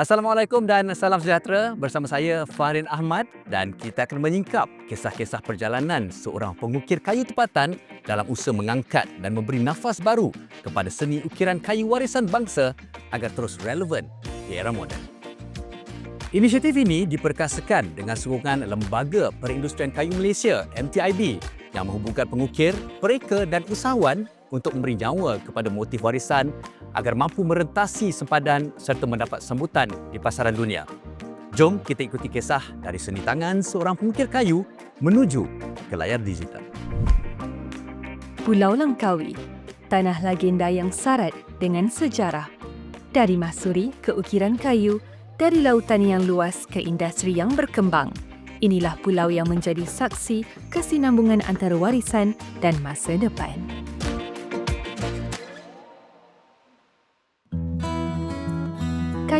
Assalamualaikum dan salam sejahtera bersama saya Farin Ahmad dan kita akan menyingkap kisah-kisah perjalanan seorang pengukir kayu tempatan dalam usaha mengangkat dan memberi nafas baru kepada seni ukiran kayu warisan bangsa agar terus relevan di era moden. Inisiatif ini diperkasakan dengan sokongan Lembaga Perindustrian Kayu Malaysia MTIB yang menghubungkan pengukir, pereka dan usahawan untuk memberi nyawa kepada motif warisan agar mampu merentasi sempadan serta mendapat sambutan di pasaran dunia. Jom kita ikuti kisah dari seni tangan seorang pengukir kayu menuju ke layar digital. Pulau Langkawi, tanah legenda yang syarat dengan sejarah. Dari masuri ke ukiran kayu, dari lautan yang luas ke industri yang berkembang. Inilah pulau yang menjadi saksi kesinambungan antara warisan dan masa depan.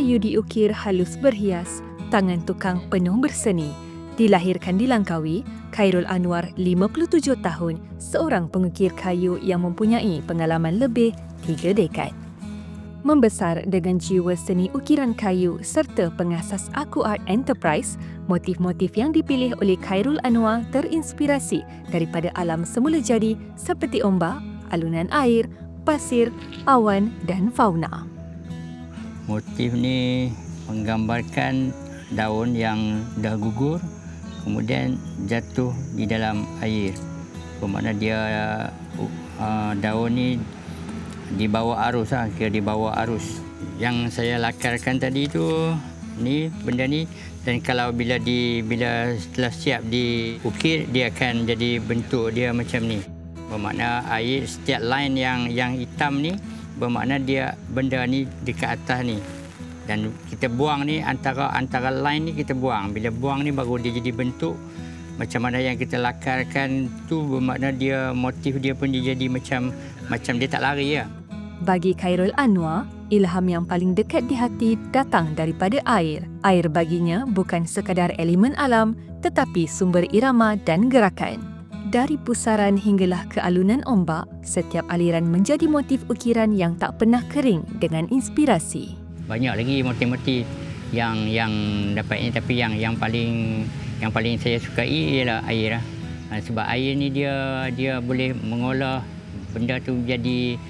Kayu diukir halus berhias, tangan tukang penuh berseni. Dilahirkan di Langkawi, Khairul Anwar 57 tahun, seorang pengukir kayu yang mempunyai pengalaman lebih tiga dekad. Membesar dengan jiwa seni ukiran kayu serta pengasas Aku Art Enterprise, motif-motif yang dipilih oleh Khairul Anwar terinspirasi daripada alam semula jadi seperti ombak, alunan air, pasir, awan dan fauna. Motif ni menggambarkan daun yang dah gugur kemudian jatuh di dalam air. Bermakna dia uh, daun ni dibawa arus lah, kira dibawa arus. Yang saya lakarkan tadi tu ni benda ni dan kalau bila di bila setelah siap diukir dia akan jadi bentuk dia macam ni. Bermakna air setiap line yang yang hitam ni bermakna dia benda ni dekat atas ni dan kita buang ni antara antara line ni kita buang bila buang ni baru dia jadi bentuk macam mana yang kita lakarkan tu bermakna dia motif dia pun dia jadi macam macam dia tak lari ya Bagi Khairul Anwar, ilham yang paling dekat di hati datang daripada air. Air baginya bukan sekadar elemen alam tetapi sumber irama dan gerakan. Dari pusaran hinggalah ke alunan ombak, setiap aliran menjadi motif ukiran yang tak pernah kering dengan inspirasi. banyak lagi motif-motif yang yang dapat ini tapi yang yang paling yang paling saya sukai ialah air lah. Ha, sebab air ni dia dia boleh mengolah benda tu jadi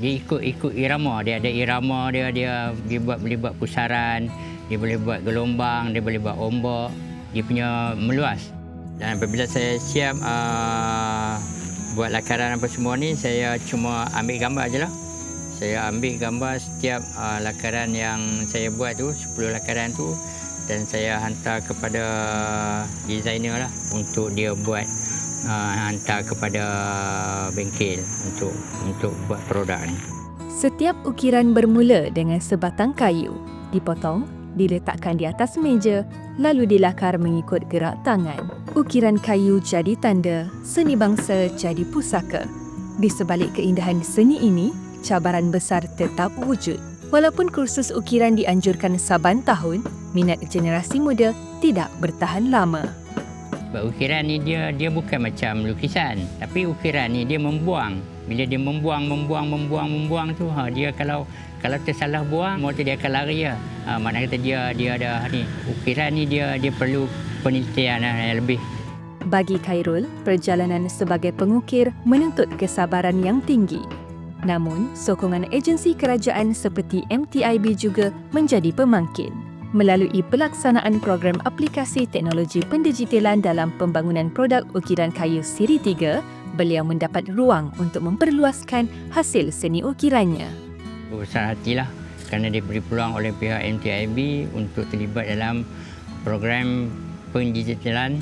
dia ikut-ikut irama dia ada irama dia dia dia buat boleh buat pusaran dia boleh buat gelombang dia boleh buat ombak dia punya meluas dan apabila saya siap uh, buat lakaran apa semua ni saya cuma ambil gambar je lah saya ambil gambar setiap uh, lakaran yang saya buat tu 10 lakaran tu dan saya hantar kepada designer lah untuk dia buat uh, hantar kepada bengkel untuk untuk buat produk ni. Setiap ukiran bermula dengan sebatang kayu, dipotong, diletakkan di atas meja, lalu dilakar mengikut gerak tangan. Ukiran kayu jadi tanda, seni bangsa jadi pusaka. Di sebalik keindahan seni ini, cabaran besar tetap wujud. Walaupun kursus ukiran dianjurkan saban tahun, minat generasi muda tidak bertahan lama. Sebab ukiran ni dia dia bukan macam lukisan, tapi ukiran ni dia membuang. Bila dia membuang, membuang, membuang, membuang tu, ha, dia kalau kalau tersalah buang, motor dia akan lari ya. Ha, makna kata dia dia ada ni. Ukiran ni dia dia perlu penelitian lah yang lebih. Bagi Khairul, perjalanan sebagai pengukir menuntut kesabaran yang tinggi. Namun, sokongan agensi kerajaan seperti MTIB juga menjadi pemangkin. Melalui pelaksanaan program aplikasi teknologi pendigitalan dalam pembangunan produk ukiran kayu siri 3, beliau mendapat ruang untuk memperluaskan hasil seni ukirannya. Besar hatilah kerana diberi peluang oleh pihak MTIB untuk terlibat dalam program pendigitalan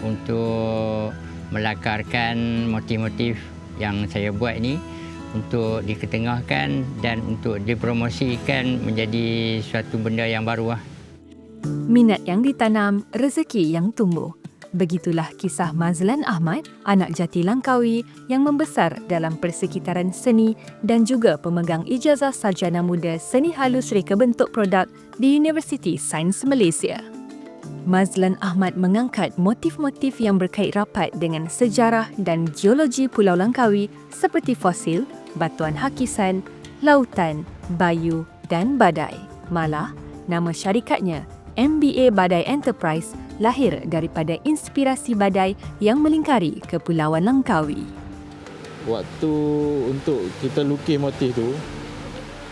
untuk melakarkan motif-motif yang saya buat ini untuk diketengahkan dan untuk dipromosikan menjadi suatu benda yang baru. Minat yang ditanam, rezeki yang tumbuh. Begitulah kisah Mazlan Ahmad, anak jati Langkawi yang membesar dalam persekitaran seni dan juga pemegang ijazah sarjana muda seni halus reka bentuk produk di Universiti Sains Malaysia. Mazlan Ahmad mengangkat motif-motif yang berkait rapat dengan sejarah dan geologi Pulau Langkawi seperti fosil, batuan hakisan, lautan, bayu dan badai. Malah, Nama syarikatnya, MBA Badai Enterprise, lahir daripada inspirasi badai yang melingkari Kepulauan Langkawi. waktu untuk kita lukis motif tu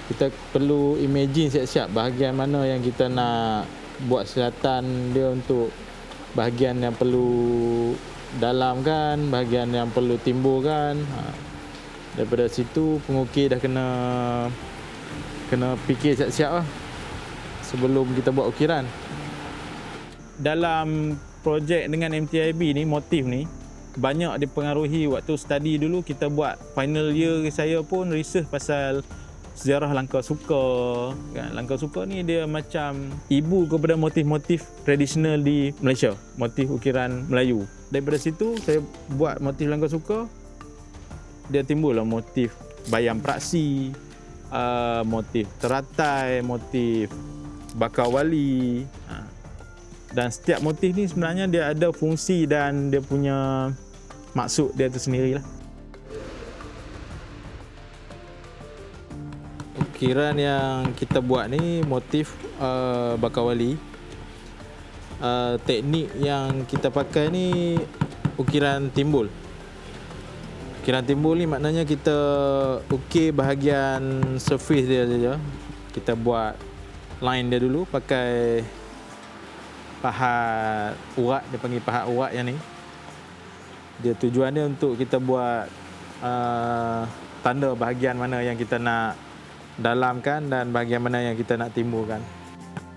kita perlu imagine siap-siap bahagian mana yang kita nak buat selatan dia untuk bahagian yang perlu dalam kan bahagian yang perlu timbul kan ha. daripada situ pengukir dah kena kena fikir siap-siap lah sebelum kita buat ukiran dalam projek dengan MTIB ni motif ni banyak dipengaruhi waktu study dulu kita buat final year saya pun research pasal sejarah langkah suka kan langkah suka ni dia macam ibu kepada motif-motif tradisional di Malaysia motif ukiran Melayu daripada situ saya buat motif langkah suka dia timbullah motif bayam praksi uh, motif teratai motif bakar wali. Dan setiap motif ni sebenarnya dia ada fungsi dan dia punya maksud dia tu sendirilah. Ukiran yang kita buat ni motif uh, bakar wali. Uh, teknik yang kita pakai ni ukiran timbul. Ukiran timbul ni maknanya kita ukir bahagian surface dia saja. Kita buat line dia dulu pakai pahat urat dia panggil pahat urat yang ni dia tujuan dia untuk kita buat uh, tanda bahagian mana yang kita nak dalamkan dan bahagian mana yang kita nak timbulkan.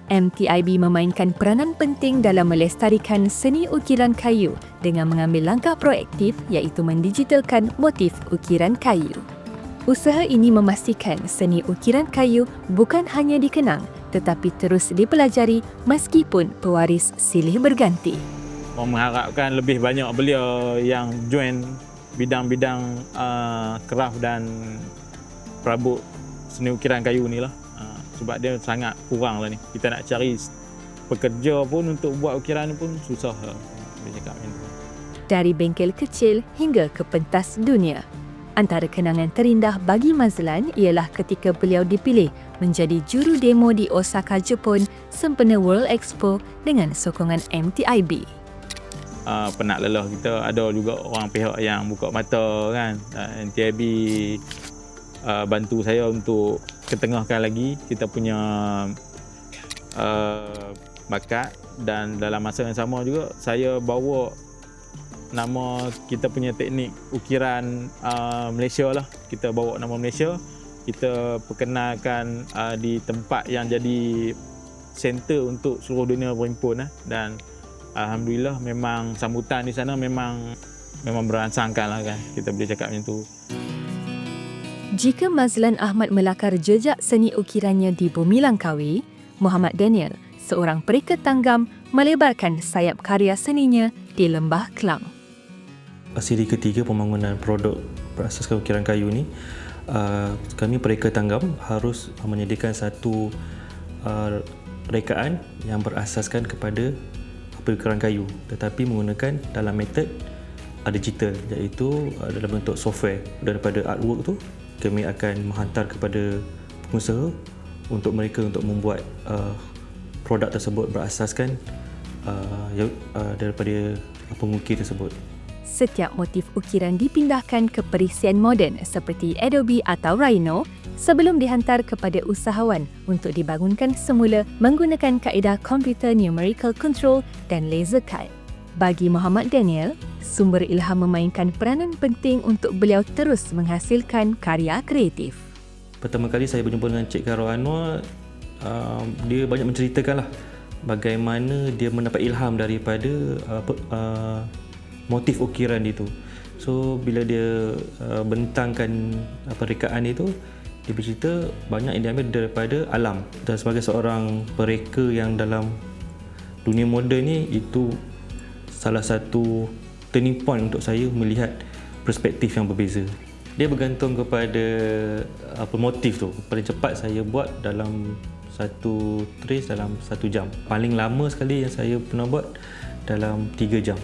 MTIB memainkan peranan penting dalam melestarikan seni ukiran kayu dengan mengambil langkah proaktif iaitu mendigitalkan motif ukiran kayu. Usaha ini memastikan seni ukiran kayu bukan hanya dikenang tetapi terus dipelajari meskipun pewaris silih berganti. Mengharapkan lebih banyak belia yang join bidang-bidang uh, craft dan perabot seni ukiran kayu ni lah. Uh, sebab dia sangat kurang lah ni. Kita nak cari pekerja pun untuk buat ukiran ni pun susah lah. Dia cakap macam tu. Dari bengkel kecil hingga ke pentas dunia. Antara kenangan terindah bagi Mazlan ialah ketika beliau dipilih menjadi juru demo di Osaka, Jepun sempena World Expo dengan sokongan MTIB. uh, penat lelah kita. Ada juga orang pihak yang buka mata kan? Uh, NTIB uh, bantu saya untuk ketengahkan lagi. Kita punya uh, bakat dan dalam masa yang sama juga saya bawa nama kita punya teknik ukiran uh, Malaysia lah kita bawa nama Malaysia kita perkenalkan uh, di tempat yang jadi center untuk seluruh dunia berhimpun eh. dan Alhamdulillah memang sambutan di sana memang memang beransangkan lah kan kita boleh cakap macam tu Jika Mazlan Ahmad melakar jejak seni ukirannya di Bumi Langkawi, Muhammad Daniel, seorang pereka tanggam, melebarkan sayap karya seninya di Lembah Kelang. Siri ketiga pembangunan produk berasaskan ukiran kayu ni uh, kami pereka tanggam harus menyediakan satu uh, rekaan yang berasaskan kepada ukiran kayu tetapi menggunakan dalam metod uh, digital iaitu uh, dalam bentuk software daripada artwork tu kami akan menghantar kepada pengusaha untuk mereka untuk membuat uh, produk tersebut berasaskan uh, ya- uh, daripada pengukir tersebut. Setiap motif ukiran dipindahkan ke perisian moden seperti Adobe atau Rhino sebelum dihantar kepada usahawan untuk dibangunkan semula menggunakan kaedah komputer numerical control dan laser cut. Bagi Muhammad Daniel, sumber ilham memainkan peranan penting untuk beliau terus menghasilkan karya kreatif. Pertama kali saya berjumpa dengan Cik Karo Anwar, uh, dia banyak menceritakan lah bagaimana dia mendapat ilham daripada uh, uh, motif ukiran itu. So bila dia uh, bentangkan apa rekaan itu, dia bercerita banyak yang diambil daripada alam. Dan sebagai seorang pereka yang dalam dunia moden ni itu salah satu turning point untuk saya melihat perspektif yang berbeza. Dia bergantung kepada apa motif tu. Paling cepat saya buat dalam satu trace dalam satu jam. Paling lama sekali yang saya pernah buat dalam tiga jam.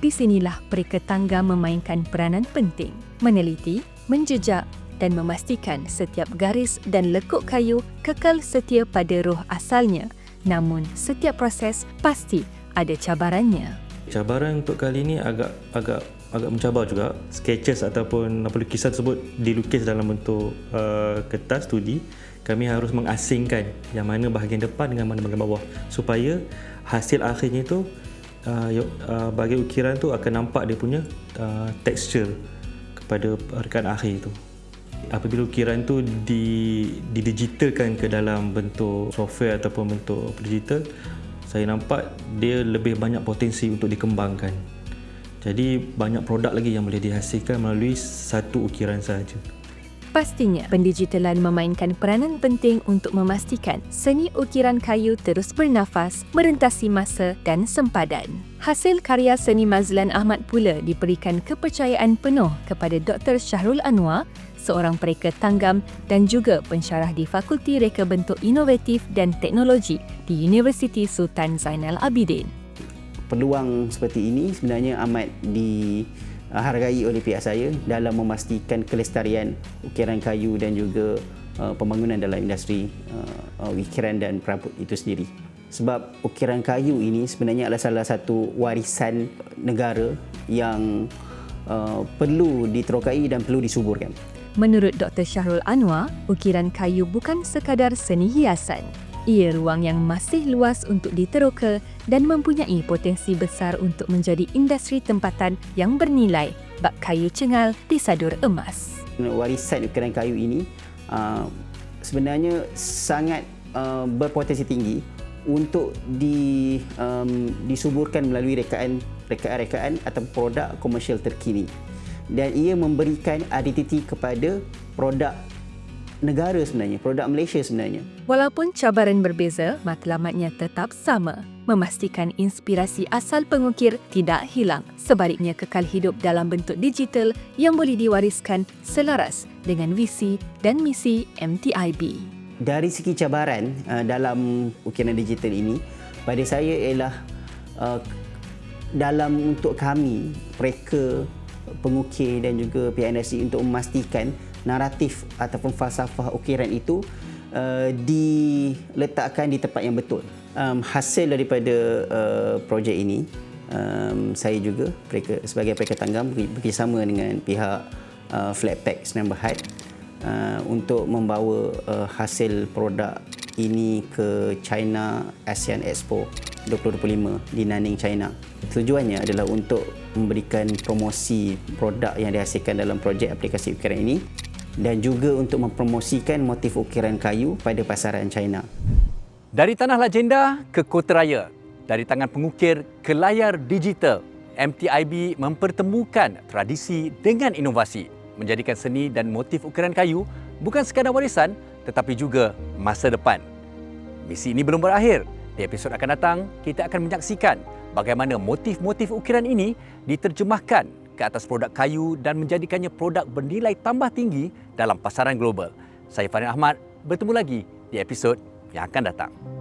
Di sinilah pereka tangga memainkan peranan penting, meneliti, menjejak dan memastikan setiap garis dan lekuk kayu kekal setia pada roh asalnya. Namun, setiap proses pasti ada cabarannya. Cabaran untuk kali ni agak agak agak mencabar juga. Sketches ataupun apa lukisan tersebut dilukis dalam bentuk uh, kertas 2D. Kami harus mengasingkan yang mana bahagian depan dengan mana bahagian bawah supaya hasil akhirnya itu uh, uh, bahagian ukiran tu akan nampak dia punya uh, texture kepada rekaan akhir itu. Apabila ukiran tu di didigitalkan ke dalam bentuk software ataupun bentuk digital, saya nampak dia lebih banyak potensi untuk dikembangkan. Jadi banyak produk lagi yang boleh dihasilkan melalui satu ukiran sahaja. Pastinya, pendigitalan memainkan peranan penting untuk memastikan seni ukiran kayu terus bernafas, merentasi masa dan sempadan. Hasil karya seni Mazlan Ahmad pula diberikan kepercayaan penuh kepada Dr. Syahrul Anwar, seorang pereka tanggam dan juga pensyarah di Fakulti Reka Bentuk Inovatif dan Teknologi di Universiti Sultan Zainal Abidin. peluang seperti ini sebenarnya amat dihargai oleh pihak saya dalam memastikan kelestarian ukiran kayu dan juga uh, pembangunan dalam industri uh, uh, ukiran dan perabot itu sendiri. Sebab ukiran kayu ini sebenarnya adalah salah satu warisan negara yang uh, perlu diterokai dan perlu disuburkan. Menurut Dr. Syahrul Anwar, ukiran kayu bukan sekadar seni hiasan. Ia ruang yang masih luas untuk diteroka dan mempunyai potensi besar untuk menjadi industri tempatan yang bernilai bak kayu cengal disadur emas. warisan ukiran kayu ini uh, sebenarnya sangat uh, berpotensi tinggi untuk di um, disuburkan melalui rekaan rekaan-rekaan atau produk komersial terkini dan ia memberikan identiti kepada produk negara sebenarnya produk Malaysia sebenarnya Walaupun cabaran berbeza, matlamatnya tetap sama. Memastikan inspirasi asal pengukir tidak hilang. Sebaliknya kekal hidup dalam bentuk digital yang boleh diwariskan selaras dengan visi dan misi MTIB. dari segi cabaran uh, dalam ukiran digital ini pada saya ialah uh, dalam untuk kami mereka pengukir dan juga industri untuk memastikan naratif ataupun falsafah ukiran itu uh, diletakkan di tempat yang betul. Um, hasil daripada uh, projek ini um, saya juga mereka sebagai pereka tanggam bekerjasama dengan pihak uh, Flatpack Senang Berhad uh, untuk membawa uh, hasil produk ini ke China ASEAN Expo 2025 di Nanning, China. Tujuannya adalah untuk memberikan promosi produk yang dihasilkan dalam projek aplikasi ukiran ini dan juga untuk mempromosikan motif ukiran kayu pada pasaran China. Dari tanah legenda ke kota raya, dari tangan pengukir ke layar digital, MTIB mempertemukan tradisi dengan inovasi, menjadikan seni dan motif ukiran kayu bukan sekadar warisan tetapi juga masa depan. Misi ini belum berakhir. Di episod akan datang, kita akan menyaksikan bagaimana motif-motif ukiran ini diterjemahkan ke atas produk kayu dan menjadikannya produk bernilai tambah tinggi dalam pasaran global. Saya Farin Ahmad, bertemu lagi di episod yang akan datang.